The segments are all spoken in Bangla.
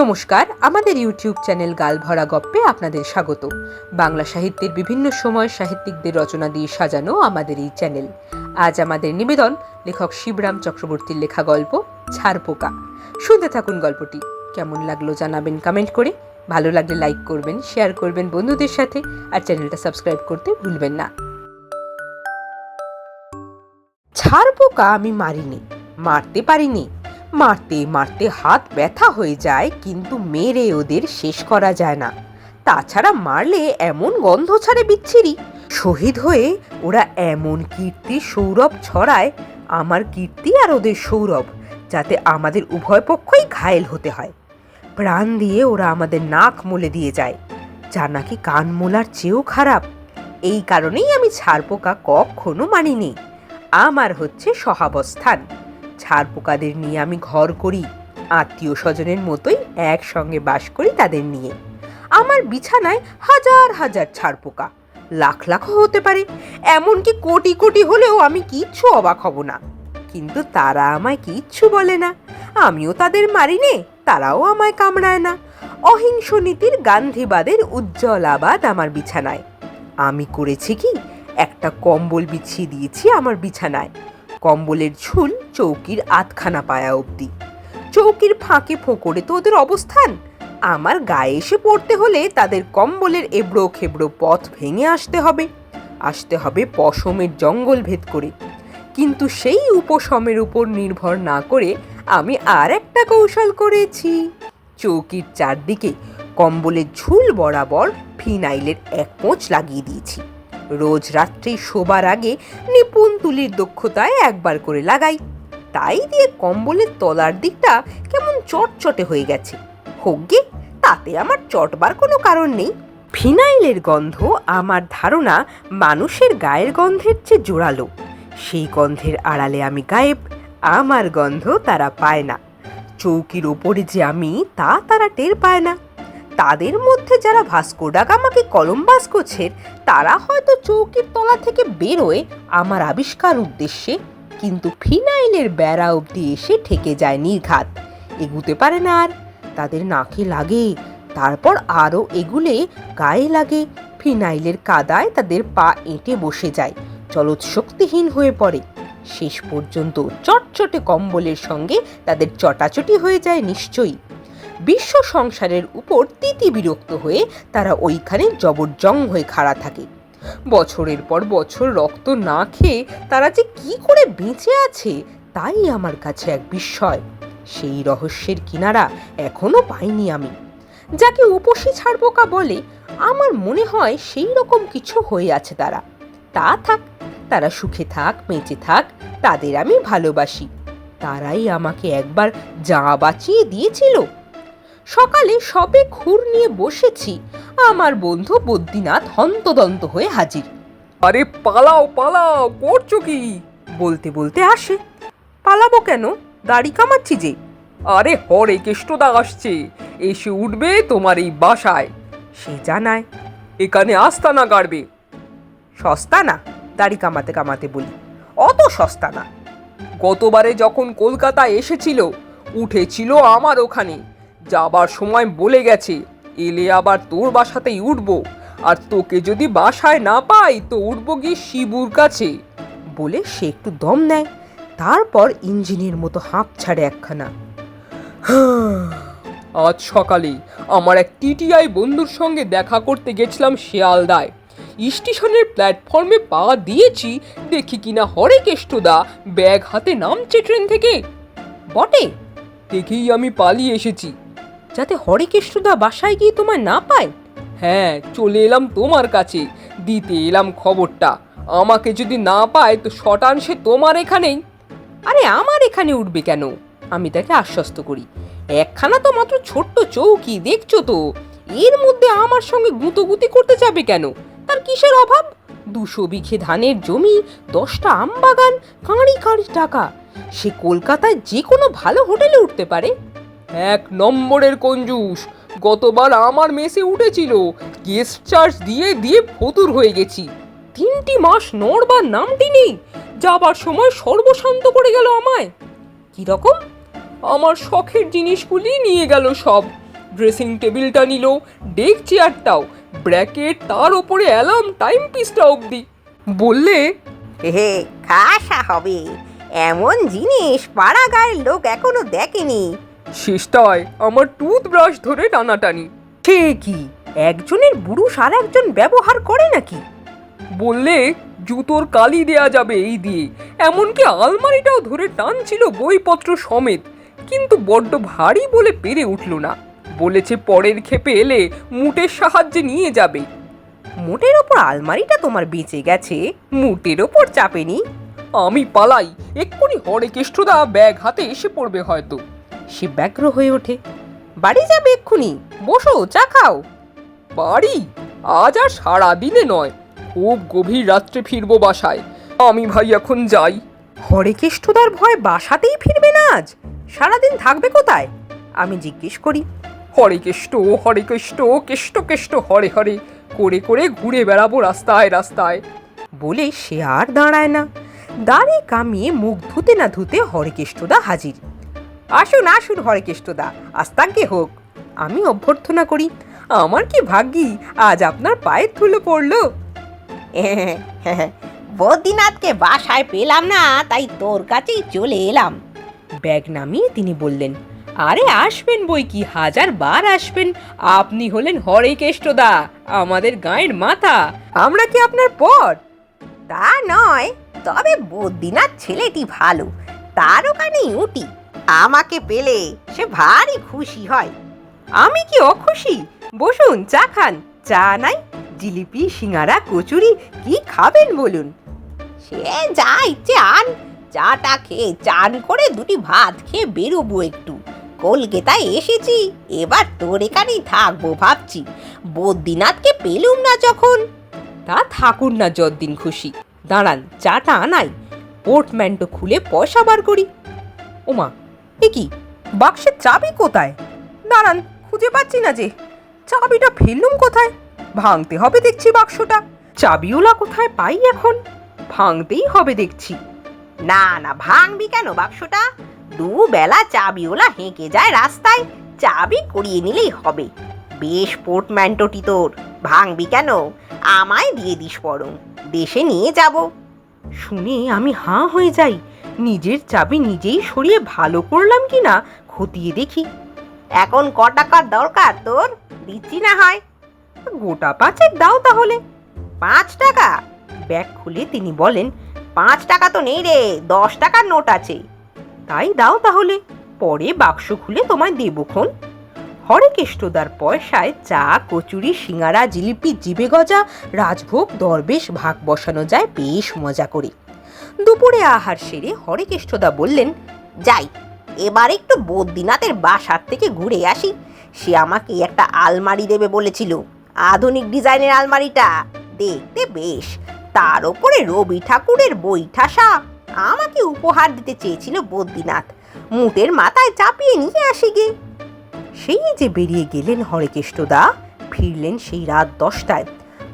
নমস্কার, আমাদের ইউটিউব চ্যানেল গালভরা গপ্পে আপনাদের স্বাগত। বাংলা সাহিত্যের বিভিন্ন সময় সাহিত্যিকদের রচনা দিয়ে সাজানো আমাদের এই চ্যানেল। আজ আমাদের নিবেদন, লেখক শিবরাম চক্রবর্তীর লেখা গল্প ছাড়পোকা শুনতে থাকুন গল্পটি। কেমন লাগল জানাবেন কমেন্ট করে। ভালো লাগলে লাইক করবেন শেয়ার করবেন বন্ধুদের সাথে, আর চ্যানেলটা সাবস্ক্রাইব করতে ভুলবেন না। ছাড়পোকা আমি মারিনি, মারতে পারিনি। মারতে মারতে হাত ব্যথা হয়ে যায়, কিন্তু মেরে ওদের শেষ করা যায় না। তাছাড়া মারলে এমন গন্ধ ছাড়ে বিচ্ছিরি। শহীদ হয়ে ওরা এমন কীর্তি সৌরভ ছড়ায়, আমার কীর্তি আর ওদের সৌরভ, যাতে আমাদের উভয় পক্ষই ঘায়েল হতে হয়। প্রাণ দিয়ে ওরা আমাদের নাক মলে দিয়ে যায় যা নাকি কান মোলার চেয়েও খারাপ। এই কারণেই আমি ছাড়পোকা কখনো মানিনি। আমার হচ্ছে সহাবস্থান। ছাড় পোকাদের নিয়ে আমি ঘর করি। আত্মীয় স্বজনের মতোই একসঙ্গে বাস করি তাদের নিয়ে। আমার বিছানায় হাজার হাজার ছাড় পোকা লাখ লাখও হতে পারে। এমনকি কোটি কোটি হলেও আমি কিচ্ছু অবাক হব না। কিন্তু তারা আমায় কিচ্ছু বলে না। আমিও তাদের মারি নে তারাও আমায় কামড়ায় না। অহিংস নীতির গান্ধীবাদের উজ্জ্বল আবাদ আমার বিছানায়। আমি করেছি কি? একটা কম্বল বিছিয়ে দিয়েছি আমার বিছানায়। কম্বলের ঝুল চৌকির আধখানা পায়া অবধি। চৌকির ফাঁকে ফোঁকরে তো ওদের অবস্থান। আমার গায়ে এসে পড়তে হলে তাদের কম্বলের এবড়ো খেবড়ো পথ ভেঙে আসতে হবে। আসতে হবে পশমের জঙ্গল ভেদ করে। কিন্তু সেই উপশমের উপর নির্ভর না করে আমি আর একটা কৌশল করেছি। চৌকির চারদিকে কম্বলের ঝুল বরাবর ফিনাইলের এক পোঁচ লাগিয়ে দিয়েছি। রোজ রাত্রি শোবার আগে নিপুণ তুলির দক্ষতায় একবার করে লাগাই। তাই দিয়ে কম্বলের তলার দিকটা কেমন চটচটে হয়ে গেছে। হোক গে, তাতে আমার চটবার কোনো কারণ নেই। ফিনাইলের গন্ধ আমার ধারণা মানুষের গায়ের গন্ধের চেয়ে জোরালো। সেই গন্ধের আড়ালে আমি গায়েব, আমার গন্ধ তারা পায় না। চৌকির ওপরে যে আমি, তা তারা টের পায় না। তাদের মধ্যে যারা ভাস্কো ডাগামাকে কলম্বাস গোছের, তারা হয়তো চৌকির তলা থেকে বেরোয় আমার আবিষ্কার উদ্দেশ্যে, কিন্তু ফিনাইলের বেড়া অবধি এসে ঠেকে যায় নির্ঘাত। এগুতে পারে না আর, তাদের নাকে লাগে, তারপর আরও এগুলে গায়ে লাগে, ফিনাইলের কাদায় তাদের পা এঁটে বসে যায় চলত শক্তিহীন হয়ে পড়ে। শেষ পর্যন্ত চটচটে কম্বলের সঙ্গে তাদের চটাচটি হয়ে যায় নিশ্চয়ই। বিশ্ব সংসারের উপর তিতি বিরক্ত হয়ে তারা ওইখানে জবরজং হয়ে খাড়া থাকে। বছরের পর বছর রক্ত না খেয়ে তারা যে কি করে বেঁচে আছে তাই আমার কাছে এক বিস্ময়। সেই রহস্যের কিনারা এখনও পাইনি আমি। যাকে উপসী ছাড়পোকা বলে, আমার মনে হয় সেই রকম কিছু হয়ে আছে তারা। তা থাক, তারা সুখে থাক, বেঁচে থাক, তাদের আমি ভালোবাসি। তারাই আমাকে একবার যা বাঁচিয়ে দিয়েছিল সকালে সবে খুর নিয়ে বসেছি। আমার বন্ধু বদ্রীনাথ হন্তদন্ত হয়ে হাজির। আরে পালাও পালাও করছ কি? বলতে বলতে আসে। পালাবো কেন? দাড়ি কামাচ্ছি যে। আরে হরে কেষ্টদা আসছে। এসে উঠবে তোমার এই বাসায়। সে জানায়। এখানে আস্তানা গাড়বে। সস্তা না দাড়ি কামাতে কামাতে বলি। অত সস্তা না। গতবারে যখন কলকাতা এসেছিল উঠেছিল আমার ওখানে। যাবার সময় বলে গেছে, এলে আবার তোর বাসাতেই উঠবো। আর তোকে যদি বাসায় না পাই, তো উঠবো গিয়ে শিবুর কাছে। বলে সে একটু দম নেয়। তারপর ইঞ্জিনের মতো হাঁপ ছাড়ে একখানা। আজ সকালে আমার এক টিটিআই বন্ধুর সঙ্গে দেখা করতে গেছিলাম শিয়ালদায়। স্টেশনের প্ল্যাটফর্মে পা দিয়েছি, দেখি কিনা হরে কেষ্টদা, ব্যাগ হাতে নামছে ট্রেন থেকে? বটে? দেখেই আমি পালিয়ে এসেছি। যাতে হরেকৃষ্ণদা বাসায় গিয়ে তোমায় না পায়? হ্যাঁ চলে এলাম তোমার কাছে। দিতে এলাম খবরটা। আমাকে যদি না পায় তো শটান সে তোমার এখানেই। আরে আমার এখানে উঠবে কেন? আমি তাকে আশ্বস্ত করি। একখানা তো মাত্র ছোট্ট চৌকি দেখছ তো? এর মধ্যে আমার সঙ্গে গুঁতোগুতি করতে যাবে কেন? তার কিসের অভাব? দুশো বিঘে ধানের জমি দশটা আম বাগান কাঁড়ি কাঁড়ি টাকা। সে কলকাতায় যে কোনো ভালো হোটেলে উঠতে পারে। এক নম্বরের কঞ্জুস। গতবার আমার মেসে উঠেছিল। গেস্ট চার্জ দিয়ে দিয়ে ফতুর হয়ে গেছি। তিনটি মাস নড়বার নামটি নেই। যাবার সময় সর্বশান্ত করে গেল আমায়। কি রকম আমার শখের জিনিসগুলি নিয়ে গেল সব। ড্রেসিং টেবিলটা নিল ডেক চেয়ারটাও ব্র্যাকেট তার ওপরে অ্যালার্ম টাইম পিসটা অবধি। বললে, হে খাসা হবে। এমন জিনিস পাড়া গায়ের লোক এখনও দেখেনি। শেষটায় আমার টুথব্রাশ ধরে টানাটানি। সে কি? একজনের বুড়ুষ আর একজন ব্যবহার করে নাকি? বললে জুতোর কালি দেয়া যাবে এই দিয়ে। এমনকি আলমারিটাও ধরে টানছিল বইপত্র সমেত। কিন্তু বড্ড ভারী বলে পেরে উঠল না। বলেছে পরের ক্ষেপে এলে মুটের সাহায্যে নিয়ে যাবে। মুটের ওপর আলমারিটা তোমার বেঁচে গেছে? মুটের ওপর চাপেনি আমি পালাই। এক্ষুনি হরে কেষ্টদা ব্যাগ হাতে এসে পড়বে হয়তো। সে ব্যগ্র হয়ে ওঠে। বাড়ি যাবে এক্ষুনি, বসো, চা খাও। বাড়ি? আজ আর সারা দিনে নয়, খুব গভীর রাত্রে ফিরবো বাসায়। আমি ভাই এখন যাই। হরেকেষ্টদার ভয় বাসাতেই ফিরবে না আজ? সারাদিন থাকবে কোথায়? আমি জিজ্ঞেস করি। হরে কেষ্ট হরে কেষ্ট কেষ্ট কেষ্ট, হরে হরে, করে করে ঘুরে বেড়াবো রাস্তায় রাস্তায়। বলে সে আর দাঁড়ায় না। দাঁড়িয়ে কামিয়ে মুখ ধুতে না ধুতে হরেকেষ্টদা হাজির। আসুন আসুন হরেকেষ্টদা আস্তাকে হোক। আমি অভ্যর্থনা করি আমার কি ভাগ্যি আজ আপনার পায়ের ধুলো পড়ল। বদ্রীনাথকে বাসায় পেলাম না তাই তোর কাছেই চলে এলাম। ব্যাগ নামিয়ে তিনি বললেন আরে আসবেন বই কি হাজার বার আসবেন। আপনি হলেন হরেকেষ্টদা আমাদের গায়ের মাথা আমরা কি আপনার পর? তা নয় তবে বদ্রীনাথ ছেলেটি ভালো তার ওখানে উটি। আমাকে পেলে সে ভারী খুশি হয়। আমি কি অখুশি? বসুন, চা খান। চা নাই, জিলিপি, সিঙ্গারা, কচুরি, কি খাবেন বলুন? সে যা ইচ্ছে আন। চাটা খেয়ে চান করে দুটি ভাত খেয়ে বেরোবো একটু। কলকাতায় এসেছি, এবার তোর এখানেই থাকব ভাবছি। বদ্রীনাথকে পেলুম না যখন? তা থাকুন না যতদিন খুশি। দাঁড়ান, চাটা আনাই। পোর্টম্যান্টো খুলে পয়সা বার করি। ওমা এ কি? বাক্সের চাবি কোথায়? দাঁড়ান, খুঁজে পাচ্ছি না যে। চাবিটা ফেললুম কোথায়? ভাঙতে হবে দেখছি বাক্সটা। চাবিওলা কোথায় পাই এখন? ভাঙতেই হবে দেখছি। না না, ভাঙবি কেন বাক্সটা? দুবেলা চাবিওলা হেঁকে যায় রাস্তায়। চাবি করিয়ে নিলেই হবে। বেশ পোর্টম্যান্টোটি তোর। ভাঙবি কেন? আমায় দিয়ে দিস বরং। দেশে নিয়ে যাব। শুনে আমি হাঁ হয়ে যাই। নিজের চাবি নিজেই সরিয়ে ভালো করলাম কি না খতিয়ে দেখি। এখন ক টাকার দরকার তোর? দিচ্ছি না হয়। গোটা পাঁচেক দাও তাহলে। পাঁচ টাকা? ব্যাগ খুলে তিনি বলেন, পাঁচ টাকা তো নেই রে, দশ টাকার নোট আছে। তাই দাও তাহলে। পরে বাক্স খুলে তোমায় দেবক্ষণ হরেকেষ্টদার পয়সায় চা, কচুরি, সিঙ্গারা, জিলিপি, জিবে গজা, রাজভোগ, দরবেশ, ভাগ বসানো যায়, বেশ মজা করে। দুপুরে আহার সেরে হরেকেষ্টদা বললেন, যাই, এবার একটু বদ্রীনাথের বাসার থেকে ঘুরে আসি। সে আমাকে একটা আলমারি দেবে বলেছিল, আধুনিক ডিজাইনের আলমারিটা। দেখতে বেশ, তার ওপরে রবি ঠাকুরের বৈঠাসা আমাকে উপহার দিতে চেয়েছিল বদ্রীনাথ। মুটের মাথায় চাপিয়ে নিয়ে আসি গে। সেই যে বেরিয়ে গেলেন হরেকেষ্টদা, ফিরলেন সেই রাত দশটায়।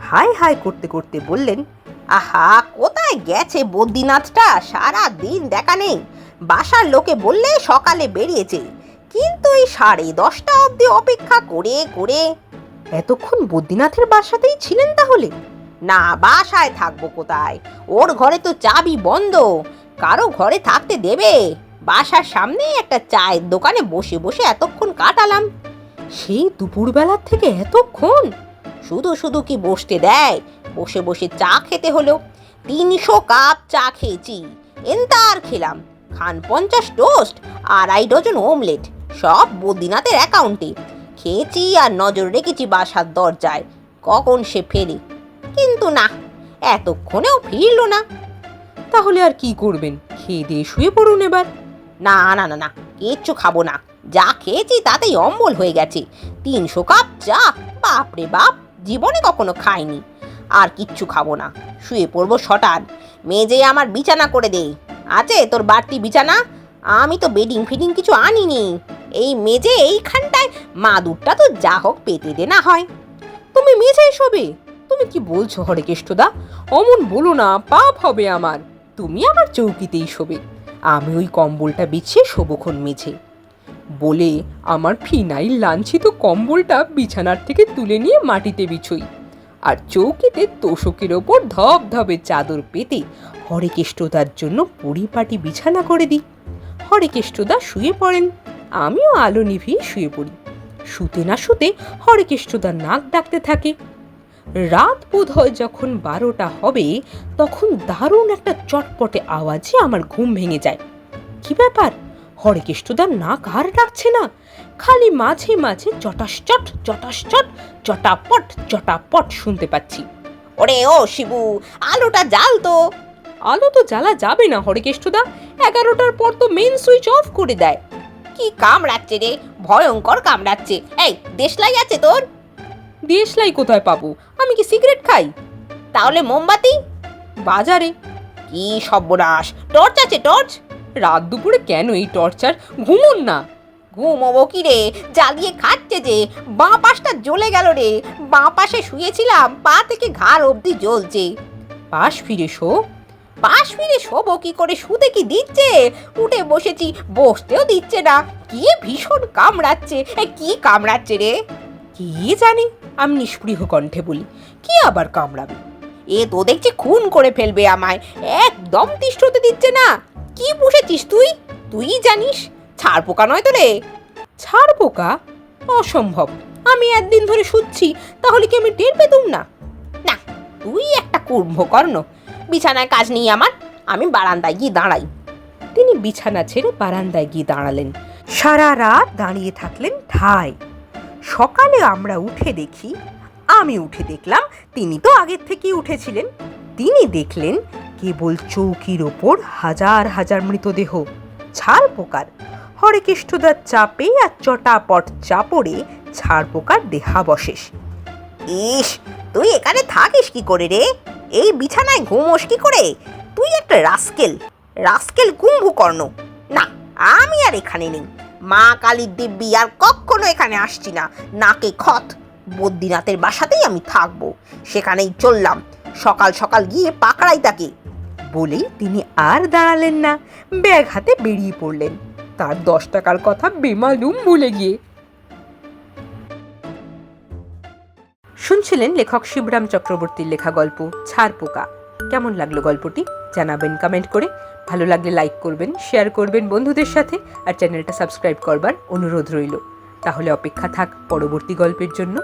হাই হাই করতে করতে বললেন, আহা, কোথায় গেছে বদ্রীনাথটা? সারা দিন দেখা নেই। বাসার লোকে বললে সকালে বেরিয়েছে। কিন্তু এই সাড়ে দশটা অবধি অপেক্ষা করে করে এতক্ষণ বদ্রীনাথের বাসাতেই ছিলেন তাহলে? না, বাসায় থাকব কোথায়? ওর ঘরে তো চাবি বন্ধ। কারও ঘরে থাকতে দেবে? বাসার সামনে একটা চায়ের দোকানে বসে বসে এতক্ষণ কাটালাম। সেই দুপুরবেলার থেকে এতক্ষণ শুধু শুধু কি বসতে দেয়? বসে বসে চা খেতে হলো। তিনশো কাপ চা খেয়েছি, এন্তার খেলাম। খান পঞ্চাশ টোস্ট, আড়াই ডজন ওমলেট সব বদ্রীনাথের অ্যাকাউন্টে। খেয়েছি আর নজর রেখেছি বাসার দরজায়, কখন সে ফেরে। কিন্তু না, এতক্ষণেও ফিরল না। তাহলে আর কি করবেন? খেয়ে দিয়ে শুয়ে পড়ুন এবার। না না না না, কিচ্ছু খাব না। যা খেয়েছি তাতেই অম্বল হয়ে গেছে। তিনশো কাপ চা, বাপরে বাপ, জীবনে কখনো খাইনি। আর কিচ্ছু খাব না, শুয়ে পড়ব শটান। মেজে আমার বিছানা করে দে। আছে তোর বাড়তি বিছানা? আমি তো বেডিং ফিডিং কিছু আনিনি। এই মেজে এইখানটায় মাদুরটা তো যা হোক পেতে দে না হয়। তুমি মেঝেই শোবে তুমি কি বলছো হরেকেষ্টদা অমন বলো না, পাপ হবে আমার। তুমি আমার চৌকিতেই শোবে। আমি ওই কম্বলটা বিছিয়ে শোভক্ষণ মেঝে। বলে আমার ফিনাইল লাঞ্ছিত কম্বলটা বিছানার থেকে তুলে নিয়ে মাটিতে বিছই। আর চৌকিতে তোষকের ওপর ধবধবে চাদর পেতে হরেকেষ্টদার জন্য পরিপাটি বিছানা করে দিই। হরেকেষ্টদা শুয়ে পড়েন, আমিও আলো নিভিয়ে শুয়ে পড়ি। শুতে না শুতে হরেকেষ্টদার নাক ডাকতে থাকে। রাত বোধ হয় যখন বারোটা হবে, তখন দারুণ একটা চটপটে আওয়াজে আমার ঘুম ভেঙে যায়। কি ব্যাপার? হরেকেষ্টদার না কার ডাকছে না। খালি মাঝে মাঝে চটাসচট চটাসচট চটাপট চটাপট শুনতে পাচ্ছি। ওরে ও শিবু, আলোটা জ্বাল তো। আলো তো জ্বালা যাবে না হরেকেষ্টদা, এগারোটার পর তো মেন সুইচ অফ করে দেয়। কি কামড়াচ্ছে রে? ভয়ঙ্কর কামড়াচ্ছে। এই, দেশলাই আছে তোর? দেশলাই কোথায় পাবো? আমি কি সিগারেট খাই? তাহলে মোমবাতি? বাজারে। কি সর্বনাশ। টর্চ আছে টর্চ? রাত দুপুরে কেন এই টর্চার ঘুমুন না? ঘুমোবো কি রে? জ্বালিয়ে খাচ্ছে যে। বাঁ পাশটা জ্বলে গেল রে। বাঁ পাশে শুয়েছিলাম পা থেকে ঘাড় অবধি জ্বলছে। পাশ ফিরে শো। পাশ ফিরে শোবো কি করে? শুতে কি দিচ্ছে? উঠে বসেছি বসতেও দিচ্ছে না। কি ভীষণ কামড়াচ্ছে। কি কামড়াচ্ছে রে? কি জানি? আমি নিষ্পৃহ কণ্ঠে বলি, কি আবার কামড়াবে? এ তো দেখছি খুন করে ফেলবে আমায়, একদম তিষ্ঠ হতে দিচ্ছে না। কি বসেছিস তুই? তুই জানিস, ছাড় পোকা নয় তো রে? ছাড় পোকা? অসম্ভব। আমি একদিন ধরে শুচ্ছি, তাহলে কি আমি টের পেতুম না? না, তুই একটা কুম্ভকর্ণ। বিছানায় কাজ নেই আমার, আমি বারান্দায় গিয়ে দাঁড়াই। তিনি বিছানা ছেড়ে বারান্দায় গিয়ে দাঁড়ালেন। সারা রাত দাঁড়িয়ে থাকলেন ঠায়। সকালে আমরা উঠে দেখি, আমি উঠে দেখলাম তিনি তো আগের থেকেই উঠেছিলেন। তিনি দেখলেন কেবল চৌকির ওপর হাজার হাজার মৃতদেহ। ছাড় পোকার। হরেকেষ্টদার চাপে আর চটাপট চাপড়ে ছাড় পোকার দেহাবশেষ। ইস, তুই এখানে থাকিস কি করে রে? এই বিছানায় ঘুমোস কি করে? তুই একটা রাস্কেল। রাস্কেল কুম্ভকর্ণ। না, আমি আর এখানে নেই। মা কালীর দিব্যি আর কখনো এখানে আসছি না। নাকে খত, বদ্রীনাথের বাসাতেই আমি থাকব। সেখানেই চললাম। সকাল সকাল গিয়ে পাকড়াই তাকে। বলেই তিনি আর দাঁড়ালেন না, ব্যাগ হাতে বেরিয়ে পড়লেন। তার দশ টাকার কথা বেমালুম ভুলে গিয়ে। শুনছিলেন লেখক শিবরাম চক্রবর্তীর লেখা গল্প ছাড় পোকা কেমন লাগল গল্পটি? জানাবেন কমেন্ট করে। ভালো লাগলে লাইক করবেন শেয়ার করবেন বন্ধুদের সাথে, আর চ্যানেলটা সাবস্ক্রাইব করবার অনুরোধ রইল। তাহলে অপেক্ষা থাক পরবর্তী গল্পের জন্য।